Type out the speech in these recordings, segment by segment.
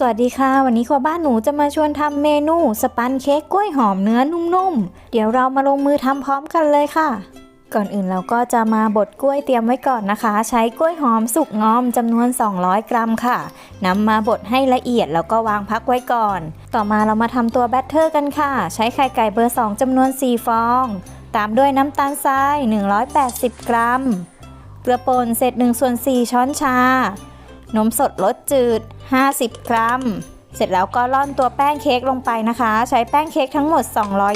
สวัสดีค่ะ วันนี้ครัวบ้านหนูจะมาชวนทำเมนู สปันเค้กกล้วยหอมเนื้อนุ่มๆ เดี๋ยวเรามาลงมือทำพร้อมกันเลยค่ะ ก่อนอื่นเราก็จะมาบดกล้วยเตรียมไว้ก่อนนะคะ ใช้กล้วยหอมสุกงอมจำนวน 200 กรัมค่ะนำมาบดให้ละเอียดแล้วก็วางพักไว้ก่อน ต่อมาเรามาทำตัวแบตเตอร์กันค่ะ ใช้ไข่ไก่เบอร์ 2จำนวน 4 ฟอง ตามด้วยน้ำตาลทราย 180 กรัมเกลือป่นเศษ1ส่วน4ช้อนชา นมสดรสจืด 50 กรัม เสร็จแล้วก็ร่อนตัวแป้งเค้กลงไปนะคะ ใช้แป้งเค้กทั้งหมด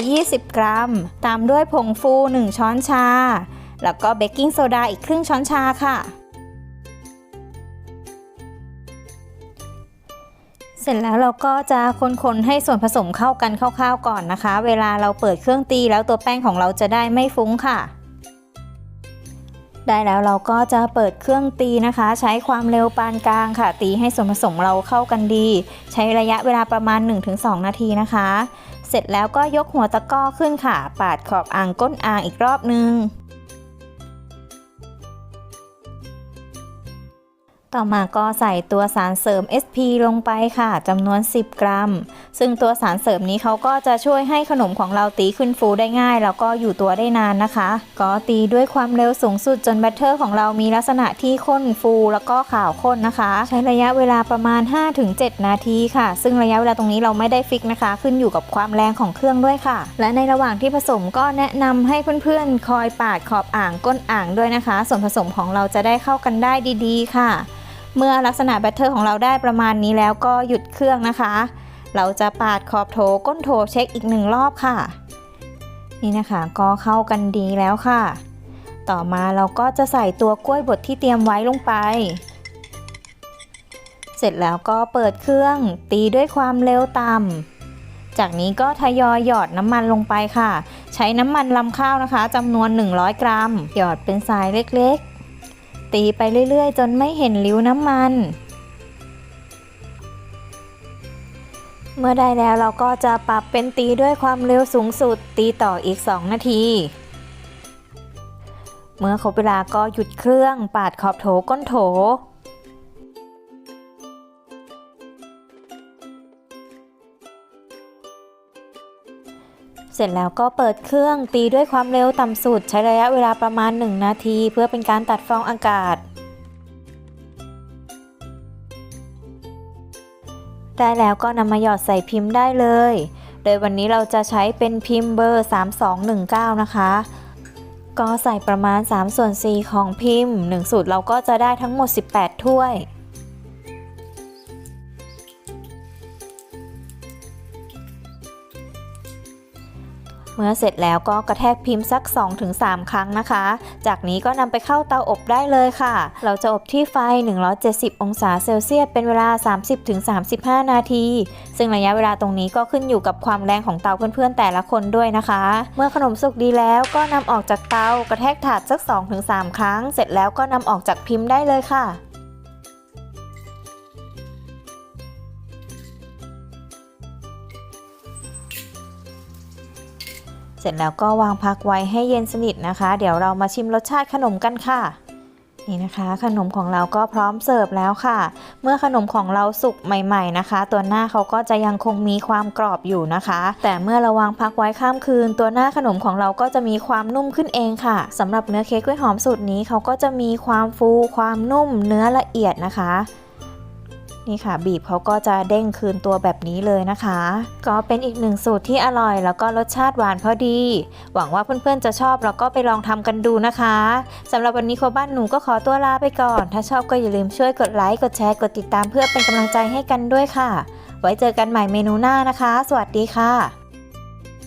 220 กรัม ตามด้วยผงฟู 1 ช้อนชา แล้วก็เบกกิ้งโซดาอีกครึ่งช้อนชาค่ะ เสร็จแล้วเราก็จะคนๆให้ส่วนผสมเข้ากันคร่าวๆก่อนนะคะ เวลาเราเปิดเครื่องตีแล้วตัวแป้งของเราจะได้ไม่ฟุ้งค่ะ ได้แล้วเราก็จะเปิดเครื่องตีนะคะ ใช้ความเร็วปานกลางค่ะ ตีให้ส่วนผสมเราเข้ากันดี ใช้ระยะเวลาประมาณ 1-2 นาทีนะคะ เสร็จแล้วก็ยกหัวตะก้อขึ้นค่ะ ปาดขอบอ่างก้นอ่างอีกรอบนึง ต่อมาก็ใส่ตัวสารเสริม SP ลงไปค่ะจำนวน 10 กรัม ซึ่งตัวสารเสริมนี้เขาก็จะช่วยให้ขนมของเราตีขึ้นฟูได้ง่าย แล้วก็อยู่ตัวได้นานนะคะ ก็ตีด้วยความเร็วสูงสุดจนแบตเตอร์ของเรามีลักษณะที่ข้นฟู แล้วก็ขาวข้นนะคะ ใช้ระยะเวลาประมาณ 5-7 นาทีค่ะ ซึ่งระยะเวลาตรงนี้เราไม่ได้ฟิกนะคะ ขึ้นอยู่กับความแรงของเครื่องด้วยค่ะ และในระหว่างที่ผสมก็แนะนำให้เพื่อนๆ คอยปาดขอบอ่างก้นอ่างด้วยนะคะ ส่วนผสมของเราจะได้เข้ากันได้ดี ๆ ค่ะ เมื่อลักษณะแบตเตอร์ของเราได้ประมาณนี้แล้วก็หยุดเครื่องนะคะ เราจะปาดขอบโถก้นโถเช็คอีกหนึ่งรอบค่ะ นี่นะคะก็เข้ากันดีแล้วค่ะ ต่อมาเราก็จะใส่ตัวกล้วยบดที่เตรียมไว้ลงไป เสร็จแล้วก็เปิดเครื่องตีด้วยความเร็วต่ำ จากนี้ก็ทยอยหยอดน้ำมันลงไปค่ะ ใช้น้ำมันลำข้าวนะคะจำนวน 100 กรัม หยอดเป็นสายเล็กๆ ตีไปเรื่อยๆ จนไม่เห็นริ้วน้ำมัน เมื่อได้แล้วเราก็จะปรับเป็นตีด้วยความเร็วสูงสุด ตีต่ออีก 2 นาที เมื่อครบเวลาก็หยุดเครื่องปาดขอบโถก้นโถ เสร็จแล้วก็เปิดเครื่องตีด้วยความเร็วต่ำสุด ใช้ระยะเวลาประมาณ 1 นาที เพื่อเป็นการตัดฟองอากาศ ได้แล้วก็นำมาหยอดใส่พิมพ์ได้เลย โดยวันนี้เราจะใช้เป็นพิมพ์เบอร์ 3219 นะคะ ก็ใส่ประมาณ 3 ส่วน 4 ของพิมพ์ 1 สูตรเราก็จะได้ทั้งหมด 18 ถ้วย มื่อเสร็จแล้วก็กระแทกพิมพ์สัก 2-3 ครั้งนะคะ จากนี้ก็นำไปเข้าเตาอบได้เลยค่ะ เราจะอบที่ไฟ 170 องศาเซลเซียสเป็นเวลา 30-35 นาที ซึ่งระยะเวลาตรงนี้ก็ขึ้นอยู่กับความแรงของเตาเพื่อนๆแต่ละคนด้วยนะคะ เมื่อขนมสุกดีแล้วก็นำออกจากเตากระแทกถาดสัก 2-3 ครั้ง เสร็จแล้วก็นำออกจากพิมพ์ได้เลยค่ะ เสร็จแล้วก็วางพักไว้ให้เย็นสนิทนะคะ เดี๋ยวเรามาชิมรสชาติขนมกันค่ะ นี่นะคะ ขนมของเราก็พร้อมเสิร์ฟแล้วค่ะ เมื่อขนมของเราสุกใหม่ๆนะคะ ตัวหน้าเขาก็จะยังคงมีความกรอบอยู่นะคะ แต่เมื่อเราวางพักไว้ข้ามคืน ตัวหน้าขนมของเราก็จะมีความนุ่มขึ้นเองค่ะสำหรับเนื้อเค้กกล้วยหอมสูตรนี้เขาก็จะมีความฟู ความนุ่ม เนื้อละเอียดนะคะ นี่ค่ะ บีบเขาก็จะเด้งคืนตัวแบบนี้เลยนะคะ ก็เป็นอีกหนึ่งสูตรที่อร่อย แล้วก็รสชาติหวานพอดี หวังว่าเพื่อนๆจะชอบแล้วก็ไปลองทำกันดูนะคะสำหรับวันนี้ครัวบ้านหนูก็ขอตัวลาไปก่อน ถ้าชอบก็อย่าลืมช่วยกดไลค์กดแชร์กดติดตามเพื่อเป็นกำลังใจให้กันด้วยค่ะ ไว้เจอกันใหม่เมนูหน้านะคะ สวัสดีค่ะ